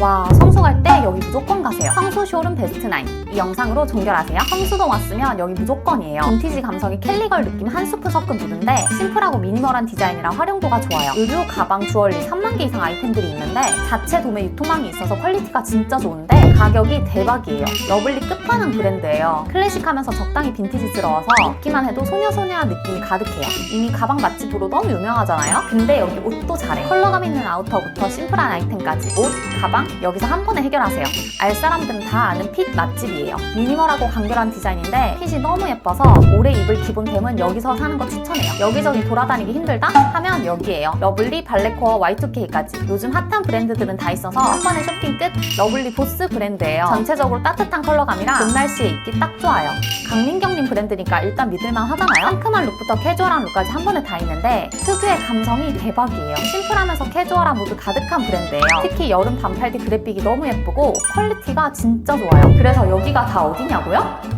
와 성수 갈 때 여기 무조건 가세요. 쇼룸 베스트 나인 이 영상으로 종결하세요. 성수동 왔으면 여기 무조건이에요. 빈티지 감성이 캘리걸 느낌 한 스푼 섞은 무드인데 심플하고 미니멀한 디자인이라 활용도가 좋아요. 의류, 가방, 주얼리 3만 개 이상 아이템들이 있는데 자체 도매 유통망이 있어서 퀄리티가 진짜 좋은데 가격이 대박이에요. 러블리 끝판왕 브랜드예요. 클래식하면서 적당히 빈티지스러워서 입기만 해도 소녀소녀한 느낌이 가득해요. 이미 가방 맛집으로 너무 유명하잖아요. 근데 여기 옷도 잘해. 컬러감 있는 아우터부터 심플한 아이템까지 옷, 가방 여기서 한 번에 해결하세요. 알 사람들은 다 아는 핏 맛집이에요. 미니멀하고 간결한 디자인인데 핏이 너무 예뻐서 오래 입을 기본템은 여기서 사는 거 추천해요. 여기저기 돌아다니기 힘들다? 하면 여기에요. 러블리, 발레코어, Y2K까지 요즘 핫한 브랜드들은 다 있어서 한 번에 쇼핑 끝! 러블리 보스 브랜드예요. 전체적으로 따뜻한 컬러감이라 봄 날씨에 입기 딱 좋아요. 강민경님 브랜드니까 일단 믿을만 하잖아요. 상큼한 룩부터 캐주얼한 룩까지 한 번에 다 있는데 특유의 감성이 대박이에요. 심플하면서 캐주얼한 모두 가득한 브랜드예요. 특히 여름 반팔 티 그래픽이 너무 예쁘고 퀄리티가 진짜 좋아요. 그래서 여기가 다 어디냐고요?